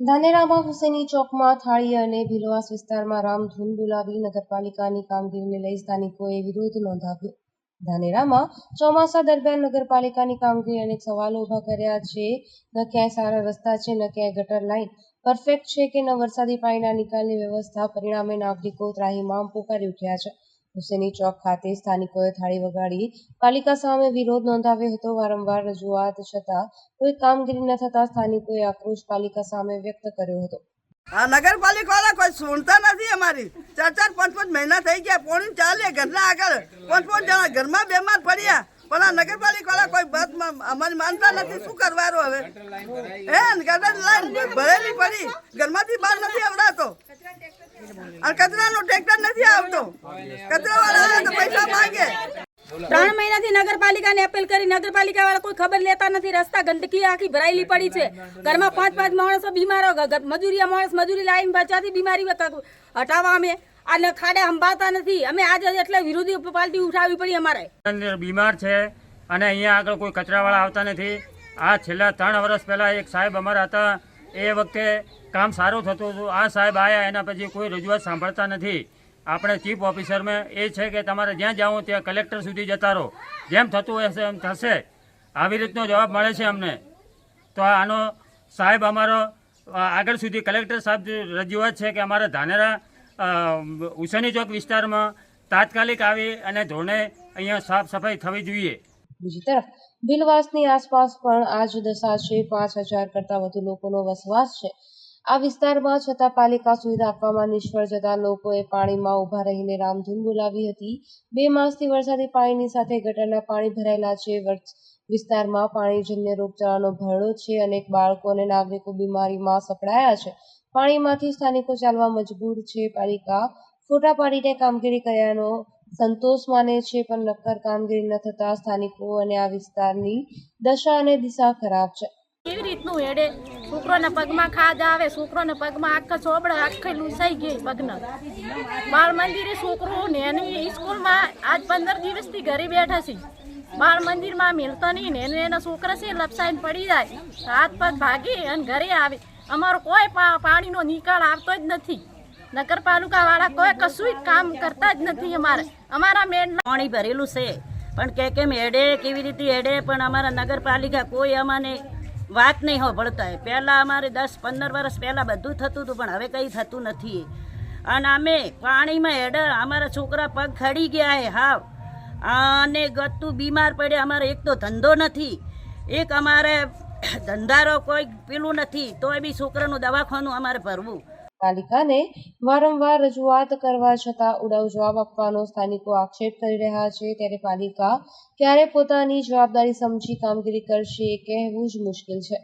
ધાનેરામાં હુસેની ચોકમાં થાળી અને ભીલવાસ વિસ્તારમાં રામધૂન બોલાવી નગરપાલિકાની કામગીરીને લઈ સ્થાનિકોએ વિરોધ નોંધાવ્યો. ધાનેરામાં ચોમાસા દરમિયાન નગરપાલિકાની કામગીરી અનેક સવાલો ઊભા કર્યા છે. ન ક્યાંય સારા રસ્તા છે, ન ક્યાંય ગટર લાઇન પરફેક્ટ છે કે ન વરસાદી પાણીના નિકાલની વ્યવસ્થા, પરિણામે નાગરિકો ત્રાહીમામ પોકારી ઉઠ્યા છે. હુસેની ચોક ખાતે સ્થાનિકોએ થાળી વગાડી પાલિકા સામે વિરોધ નોંધાવ્યો હતો. વારંવાર રજૂઆત છતાં કોઈ કામગીરી ન થતા સ્થાનિકોએ આક્રોશ પાલિકા સામે વ્યક્ત કર્યો હતો. આ નગરપાલિકા વાળા કોઈ સુનતા નથી અમારી. ચાર ચાર પાંચ પાંચ મહિના થઈ ગયા, પોણી ચાલે, ઘરના આગળ પાંચ પાંચ જણા ઘરમાં બેમાર પડ્યા. પણ આ નગરપાલિકા વાળા કોઈ બસ અમારી માનતા નથી. શું કરવાનું હવે? હે, ગટર લાઈન ભરેલી પડી. ઘરમાંથી બહાર નથી આવડાતો. અને કચરાનો ટ્રેક્ટર નથી આવતો કચરા વાળા આવે તો પૈસા માંગે ત્રણ મહિનાથી નગરપાલિકાને અપીલ કરી. નગરપાલિકા વાળા કોઈ ખબર લેતા નથી. રસ્તા ગંદકી આખી ભરાયેલી પડી છે. ઘરમાં પાંચ પાંચ માણસો બીમારો. મજૂરિયા માણસ મજૂરી લાવીને બચાતી બીમારી ક- હટાવવા અમે અને ખાડે સંભાળતા નથી. અમે આજે એટલે વિરોધી પાર્ટી ઉઠાવવી પડી અમારે. બીમાર છે અને અહીંયા આગળ કોઈ કચરાવાળા આવતા નથી. આ છેલ્લા ત્રણ વર્ષ પહેલાં એક સાહેબ અમારા હતા. એ વખતે કામ સારું થતું હતું. આ સાહેબ આવ્યા એના પછી કોઈ રજૂઆત સાંભળતા નથી. આપણે ચીફ ઓફિસરમાં એ છે કે તમારે જ્યાં જવું ત્યાં કલેક્ટર સુધી જતા રહો. જેમ થતું હશે એમ થશે. આવી રીતનો જવાબ મળે છે અમને. તો આનો સાહેબ અમારો આગળ સુધી કલેક્ટર સાહેબ રજૂઆત છે કે અમારા ધાનેરા અ, ચોક વિસ્તારમાં તાત્કાલિક આવી અને ધોરણે અહીંયા સાફ સફાઈ થવી જોઈએ. બીજી તરફ ભીલવાસની આસપાસ પણ આ જ દશા છે. પાંચ હજાર કરતાં વધુ લોકોનો વસવાસ છે. આ વિસ્તારમાં છતાં પાલિકા સુવિધા આપવામાં નિષ્ફળ જતા લોકોએ પાણીમાં ઊભા રહીને રામધૂન બોલાવી હતી. બે માસથી વરસાદી પાણીની સાથે ગટરના પાણી ભરાયેલા છે. વિસ્તારમાં પાણીજન્ય રોગચાળાનો ભરડો છે. અનેક બાળકો અને નાગરિકો બીમારીમાં સપડાયા છે. પાણીમાંથી સ્થાનિકો ચાલવા મજબૂર છે. પાલિકા ફોટા પાડીને કામગીરી કર્યાનો સંતોષ માને છે, પણ નક્કર કામગીરી ન થતા સ્થાનિકો અને આ વિસ્તારની દશા અને દિશા ખરાબ છે. રીતનું હેડે છોકરોના પગમાં ખાજ આવે, છોકરોના પગમાં આખા ચોપડા આખી લૂસાઈ ગઈ પગના. બાળ મંદિરે છોકરો નેની સ્કૂલમાં આજ પંદર દિવસથી ઘરે બેઠા છે. બાળ મંદિરમાં મિલતા નહીં ને એને એના છોકરા છે લપસાઈને પડી જાય. હાથ પગ ભાગી અને ઘરે આવે. અમારો કોઈ પાણીનો નિકાલ આવતો જ નથી. નગરપાલિકા વાળા કોઈ કશું કામ કરતા જ નથી અમારે. અમારા મેન પાણી ભરેલું છે. પણ કે કેમ હેડે, કેવી રીતે હેડે? પણ અમારા નગરપાલિકા કોઈ અમાને વાત નહીં હોભળતા પહેલાં અમારે દસ પંદર વર્ષ પહેલાં બધું થતું હતું, પણ હવે કંઈ થતું નથી. અને અમે પાણીમાં હેડર અમારા છોકરા પગ ખડી ગયા હે, હાવ. અને ગતું બીમાર પડે અમારે એક તો ધંધો નથી. એક અમારે ધંધારો કોઈ પેલું નથી. તોય બી છોકરાનું દવાખાનું અમારે ભરવું. પાલિકાને વારંવાર રજૂઆત કરવા છતાં ઉડાવ જવાબ આપવાનો સ્થાનિકો આક્ષેપ કરી રહ્યા છે. ત્યારે પાલિકા ક્યારે પોતાની જવાબદારી સમજી કામગીરી કરશે એ કહેવું જ મુશ્કેલ છે.